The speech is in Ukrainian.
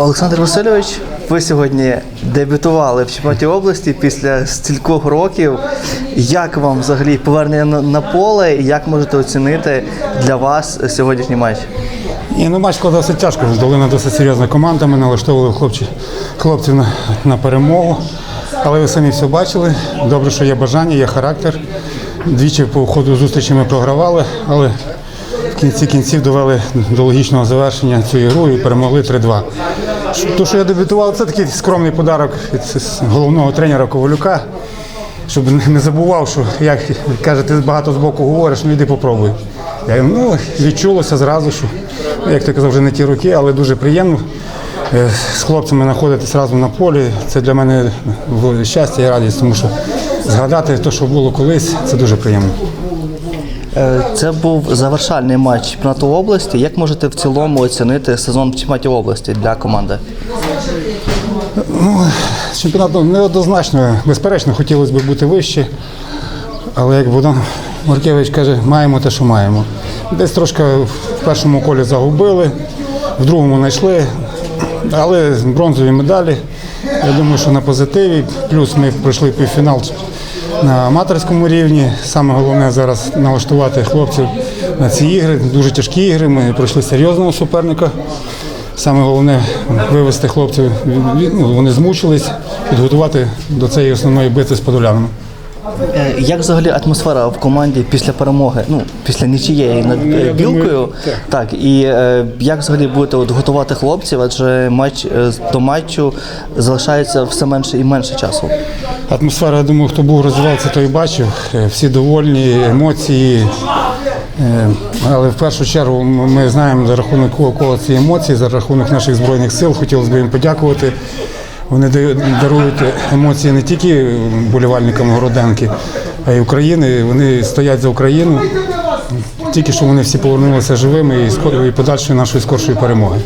Олександр Васильович, ви сьогодні дебютували в чемпіонаті області після стількох років. Як вам взагалі повернення на, поле і як можете оцінити для вас сьогоднішній матч? Ні, ну матч складався тяжко. Долина досить серйозна команда. Ми налаштовували хлопці, хлопців на, на перемогу. Але ви самі все бачили. Добре, що є бажання, є характер. Двічі по ходу зустрічі ми програвали, але в кінці кінців довели до логічного завершення цю ігру і перемогли 3-2. То, що я дебютував, це такий скромний подарок від головного тренера Ковалюка. Щоб не- забував, що як каже, ти багато з боку говориш, ну йди попробуй. Я ну, відчулося зразу, що ну, як ти казав, вже не ті роки, але дуже приємно е, з хлопцями знаходитись разом на полі. Це для мене щастя і радість, тому що згадати те, що було колись, це дуже приємно. Е, Це був завершальний матч чемпіонату області. Як можете в цілому оцінити сезон в чемпіонаті області для команди? Ну, чемпіонат неоднозначно, безперечно, хотілося б бути вище. Але як Богдан Маркевич каже, маємо те, що маємо. Десь трошки в першому колі загубили, в другому знайшли, але бронзові медалі. Я думаю, що на позитиві. Плюс ми пройшли півфінал на аматорському рівні. Саме головне зараз налаштувати хлопців на ці ігри. Дуже тяжкі ігри. Ми пройшли серйозного суперника. Саме головне вивести хлопців, ну, вони змучились, підготувати до цієї основної битви з подолянами. Е, Як взагалі атмосфера в команді після перемоги? Ну, після нічиєї над е, білкою? Так, і е, як взагалі будете от готувати хлопців, адже матч е, до матчу залишається все менше і менше часу. Атмосфера, я думаю, хто був розвивався, той бачив. Е, Всі довольні, емоції. Е, Але в першу чергу м- ми знаємо за рахунок кого кого ці емоції, за рахунок наших збройних сил. Хотілося б їм подякувати. Вони дарують емоції не тільки болівальникам Городенки, а й України. Вони стоять за Україну. Тільки що вони всі повернулися живими і подальшої нашої скоршої перемоги.